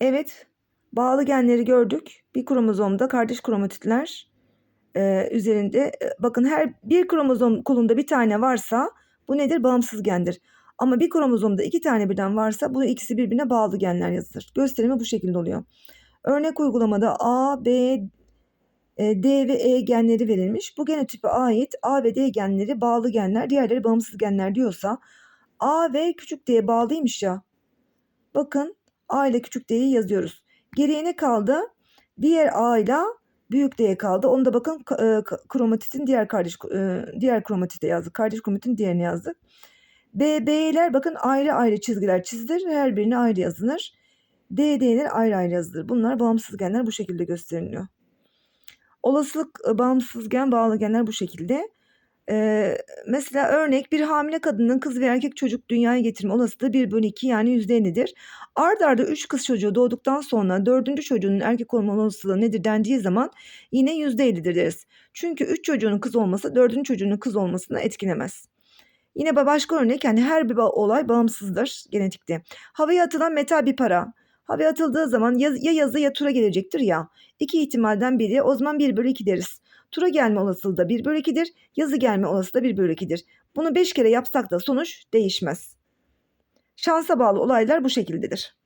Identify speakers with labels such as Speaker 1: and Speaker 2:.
Speaker 1: Evet, bağlı genleri gördük. Bir kromozomda kardeş kromatitler e, üzerinde e, bakın her bir kromozom kolunda bir tane varsa bu nedir? Bağımsız gendir. Ama bir kromozomda iki tane birden varsa bu ikisi birbirine bağlı genler yazılır. Gösterimi bu şekilde oluyor. Örnek uygulamada A, B, e, D ve E genleri verilmiş. Bu genotipe ait A ve D genleri bağlı genler, diğerleri bağımsız genler diyorsa A ve küçük D'ye bağlıymış ya. Bakın A ile küçük D'yi yazıyoruz. Geriye ne kaldı? Diğer A ile büyük D'ye kaldı. Onu da bakın e, kromatitin diğer kardeş e, diğer kromatite yazdık. Kardeş kromatitin diğerini yazdık. B, B'ler bakın ayrı ayrı çizgiler çizilir. Her birine ayrı yazılır. D, D'ler ayrı ayrı yazılır. Bunlar bağımsız genler bu şekilde gösteriliyor. Olasılık e, bağımsız gen, bağlı genler bu şekilde. Ee, mesela örnek bir hamile kadının kız ve erkek çocuk dünyaya getirme olasılığı 1 bölü 2 yani %50'dir. Ard arda 3 kız çocuğu doğduktan sonra dördüncü çocuğunun erkek olma olasılığı nedir dendiği zaman yine %50'dir deriz. Çünkü 3 çocuğunun kız olması dördüncü çocuğunun kız olmasını etkilemez. Yine ba- başka örnek yani her bir olay bağımsızdır genetikte. Havaya atılan metal bir para. Havaya atıldığı zaman ya, ya yazı ya tura gelecektir ya. İki ihtimalden biri o zaman 1 bölü 2 deriz. Tura gelme olasılığı da 1 bölü 2'dir. Yazı gelme olasılığı da 1 bölü 2'dir. Bunu 5 kere yapsak da sonuç değişmez. Şansa bağlı olaylar bu şekildedir.